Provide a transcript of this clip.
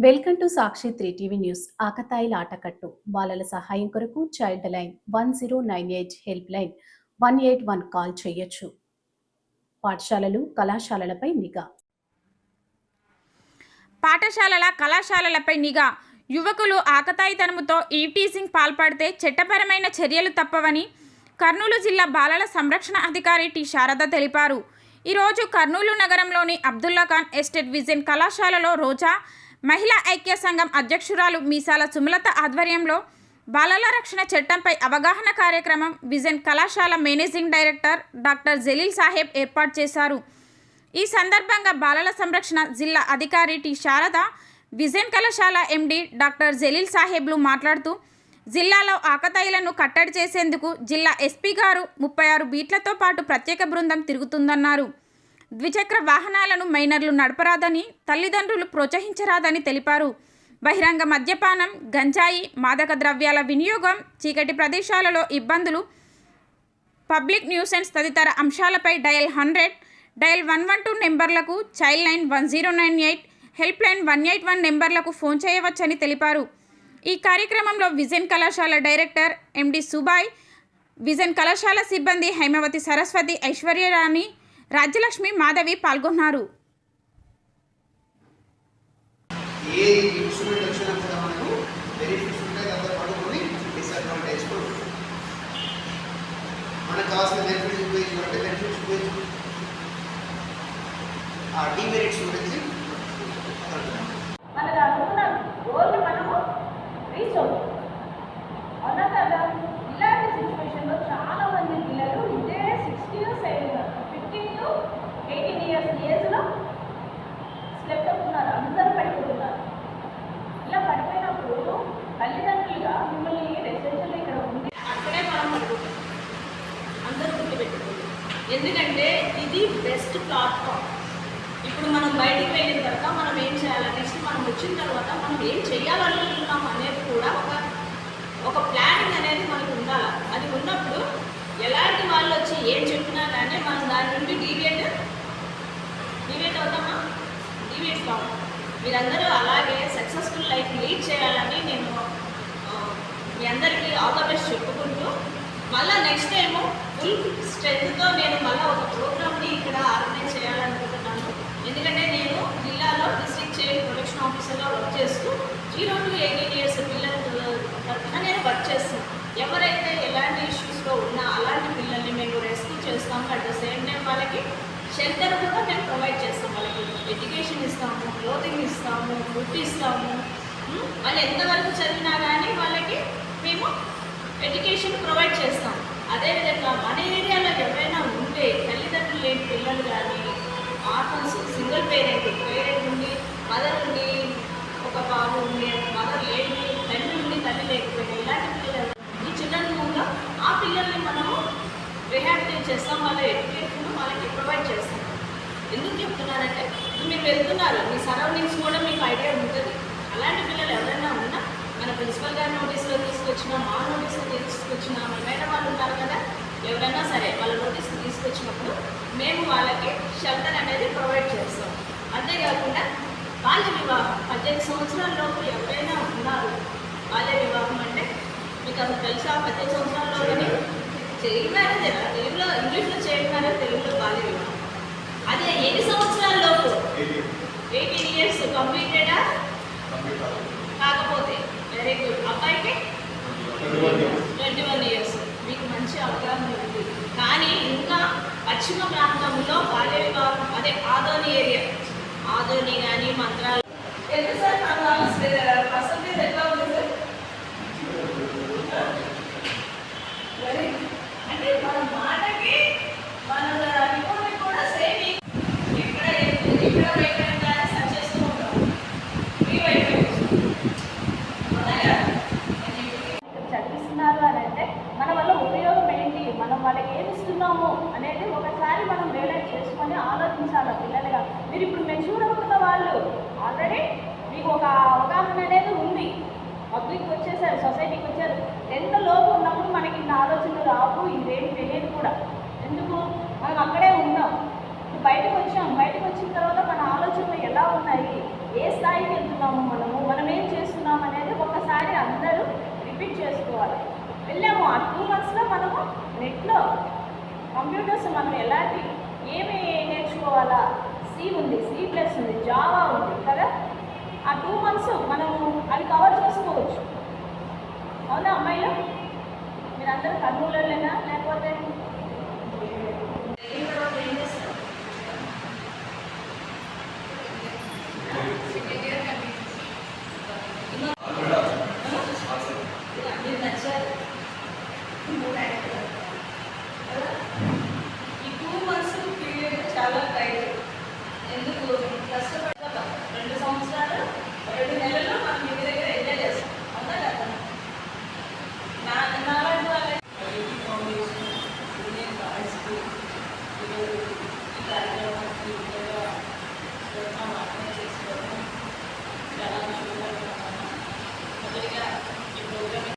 Welcome to Sakshi three TV news. ఆకతాయిల ఆటకట్టు. బాలల సహాయం కొరకు child line one zero nine eight help line one eight one call చేయొచ్చు. పాఠశాలలు కళాశాలలపై నిఘా. పాఠశాలల కళాశాలలపై నిఘా. యువకులు ఆకతాయితనముతో ఈటీసింగ్ పాల్పడితే చట్టపరమైన చర్యలు తప్పవని కర్నూలు జిల్లా బాలల సంరక్షణ అధికారి టి. శారద తెలిపారు. ఈరోజు కర్నూలు నగరంలోని అబ్దుల్లా ఖాన్ ఎస్టేట్ విజన్ కళాశాలలో రోజా మహిళా ఐక్య సంఘం అధ్యక్షురాలు మీసాల సుమలత ఆధ్వర్యంలో బాలల రక్షణ చట్టంపై అవగాహన కార్యక్రమం విజన్ కళాశాల managing director doctor Jaleel Saheb ఏర్పాటు చేశారు. ఈ సందర్భంగా బాలల సంరక్షణ జిల్లా అధికారి టి శారద విజన్ కళాశాల ఎండి డాక్టర్ జలీల్ సాహెబ్లు మాట్లాడుతూ జిల్లాలో ఆకతాయిలను కట్టడి చేసేందుకు జిల్లా ఎస్పీ గారు ముప్పై ఆరు బీట్లతో పాటు ప్రత్యేక బృందం తిరుగుతుందన్నారు. ద్విచక్ర వాహనాలను మైనర్లు నడపరాదని తల్లిదండ్రులు ప్రోత్సహించరాదని తెలిపారు. బహిరంగ మద్యపానం గంజాయి మాదక ద్రవ్యాల వినియోగం చీకటి ప్రదేశాలలో ఇబ్బందులు పబ్లిక్ న్యూసెన్స్ తదితర అంశాలపై dial hundred dial one one two నెంబర్లకు child line one zero nine eight help line one eight one నెంబర్లకు ఫోన్ చేయవచ్చని తెలిపారు. ఈ కార్యక్రమంలో విజన్ కళాశాల డైరెక్టర్ ఎండి సుబాయ్ విజన్ కళాశాల సిబ్బంది హైమవతి సరస్వతి ఐశ్వర్యరాణి రాజ్యలక్ష్మి మాధవి పాల్గొన్నారు. మనకు కావాల్సిన బెనిఫిట్స్ బెనిఫిట్స్ ఉపయోగించు ఆ డిమెరిట్స్ గురించి మాట్లాడుతున్నాం. మనకు అనుకున్న గోల్ని మనము రీచ్ అవుతాం అవునా కదా ఇలాంటి సిచ్యువేషన్లో చాలా మంది పిల్లలు ఇదే sixteen seven fifteen to eighteen years ఏజ్లో స్లెప్ అవుతున్నారు అందరూ పడిపోతున్నారు ఇలా పడిపోయినప్పుడు తల్లిదండ్రులుగా మిమ్మల్ని రెసిడెన్షియల్ ఇక్కడ ఉంది అక్కడే మనం పడిపోతాం అందరూ గుర్తుపెట్టుకోండి ఎందుకంటే ఇది బెస్ట్ ప్లాట్ఫామ్ ఇప్పుడు మనం బయటికి వెళ్ళిన తర్వాత మనం ఏం చేయాలి నెక్స్ట్ మనం వచ్చిన తర్వాత మనం ఏం చేయాలనుకుంటున్నాం అనేది కూడా ఒక ఒక ప్లానింగ్ అనేది మనకు ఉండాలి. అది ఉన్నప్పుడు ఎలాంటి వాళ్ళు వచ్చి ఏం చెప్పినా కానీ మనం దాని నుండి డీవియేట్ డీవియేట్ అవుతామా? డీవియేట్ కావు మీరందరూ అలాగే సక్సెస్ఫుల్ లైఫ్ లీడ్ చేయాలని నేను మీ అందరికీ ఆల్ ద బెస్ట్ చెప్పుకుంటూ మళ్ళీ నెక్స్ట్ టైము ఈ స్ట్రెంత్తో నేను మళ్ళీ ఒక ప్రోగ్రామ్ని ఇక్కడ ఆర్గనైజ్ చేయాలనుకుంటున్నాను. ఎందుకంటే నేను జిల్లాలో డిస్ట్రిక్ట్ చైల్డ్ ప్రొటెక్షన్ ఆఫీసర్గా వర్క్ చేస్తూ జీరో టు ఎయిటీన్ ఇయర్స్ పిల్లల తరఫున నేను వర్క్ చేస్తాను. ఎవరైతే ఎలాంటి ఇష్యూస్లో ఉన్నా అలాంటి పిల్లల్ని మేము రెస్క్యూ చేస్తాము అట్ ద సేమ్ టైం వాళ్ళకి షెల్టర్ కూడా మేము ప్రొవైడ్ చేస్తాం. వాళ్ళకి ఎడ్యుకేషన్ ఇస్తాము క్లోతింగ్ ఇస్తాము ఫుడ్ ఇస్తాము వాళ్ళు ఎంతవరకు చదివినా కానీ వాళ్ళకి మేము ఎడ్యుకేషన్ ప్రొవైడ్ చేస్తాం. అదేవిధంగా మన ఏరియాలో ఎవరైనా ఉంటే తల్లిదండ్రులు లేని పిల్లలు కానీ ఆర్ఫన్స్ సింగిల్ పేరెంట్ పేరెంట్ ఉండి మదర్ ఉండి ఒక బాబు ఉండి మదర్ లేని తండ్రి ఉండి తల్లి లేకపోయినా ఇలాంటి పిల్లలు ఈ చిల్డ్రన్ హోమ్లో ఆ పిల్లల్ని మనము రిహాబిలిటేట్ చేస్తాం వాళ్ళ ఎడ్యుకేషన్ వాళ్ళకి ప్రొవైడ్ చేస్తాం. ఎందుకు చెప్తున్నానంటే మీరు వెళ్తున్నారు మీ సరౌండింగ్స్ కూడా మీకు ఐడియా ఉంటుంది. అలాంటి పిల్లలు ఎవరైనా ఉన్నా మన ప్రిన్సిపల్ గారి నోటీస్లో తీసుకొచ్చినా మా నోటీస్లో తీసుకొచ్చినా మన మేడం ఎవరైనా సరే వాళ్ళ నోటీస్కి తీసుకొచ్చినప్పుడు మేము వాళ్ళకి షెల్టర్ అనేది ప్రొవైడ్ చేస్తాం. అంతేకాకుండా బాల్య వివాహం పద్దెనిమిది సంవత్సరాల లోపు ఎవరైనా ఉన్నారు బాల్య వివాహం అంటే మీకు అసలు తెలుసా? పద్దెనిమిది సంవత్సరాల లోపని చైల్డ్ మ్యారేజ్ తెలుగులో ఇంగ్లీష్లో చైల్డ్ మ్యారేజ్ తెలుగులో బాల్య వివాహం. అదే ఎన్ని సంవత్సరాల లోపు? ఎయిటీన్ ఇయర్స్ కంప్లీటెడా కాకపోతే వెరీ గుడ్ అబ్బాయికి ట్వంటీ వన్ ఇయర్స్ మంచి అవగాహన ఉంది కానీ ఇంకా పశ్చిమ ప్రాంతంలో బాల్య వివాహం అదే ఆదోని ఏరియా. ఆదోని కానీ మంత్రాలు. ఎంత సార్ పర్సంటేజ్ ఎట్లా ఉంది సార్? వెరీ అంటే మన మాటకి మన మనం వాళ్ళకి ఏమి ఇస్తున్నాము అనేది ఒకసారి మనం రియలైజ్ చేసుకొని ఆలోచించాలి పిల్లలుగా. మీరు ఇప్పుడు మేము చూడకుండా వాళ్ళు ఆల్రెడీ మీకు ఒక అవగాహన అనేది ఉంది. పబ్లిక్ వచ్చేసారు సొసైటీకి వచ్చారు. ఎంత లోపు ఉన్నప్పుడు మనకి ఇంత ఆలోచనలు రావు ఇదేమి తెలియదు కూడా. ఎందుకు? మనం అక్కడే ఉన్నాం. బయటకు వచ్చాం. బయటకు వచ్చిన తర్వాత మన ఆలోచనలు ఎలా ఉన్నాయి? ఏ స్థాయికి వెళ్తున్నాము మనము? మనం ఏం చేస్తున్నాం అనేది ఒకసారి అందరూ రిపీట్ చేసుకోవాలి. వెళ్ళాము. ఆ టూ మంత్స్లో మనము నెట్లో కంప్యూటర్స్ మనం ఎలాంటి ఏమి నేర్చుకోవాలా? సి ఉంది సి ప్లస్ ఉంది జావా ఉంది కదా? ఆ టూ మంత్స్ మనము అది కవర్ చేసుకోవచ్చు. అవునా అమ్మాయిలు? మీరందరూ కర్నూలులోనేనా లేకపోతే వెళ్ళిన తర్వాత ఏం చేస్తారు మీరు నచ్చారు ఈ టూ మంత్స్ పీరియడ్ చాలా టైట్ ఎందుకు? కష్టపడతా రెండు సంవత్సరాలు రెండు నెలలు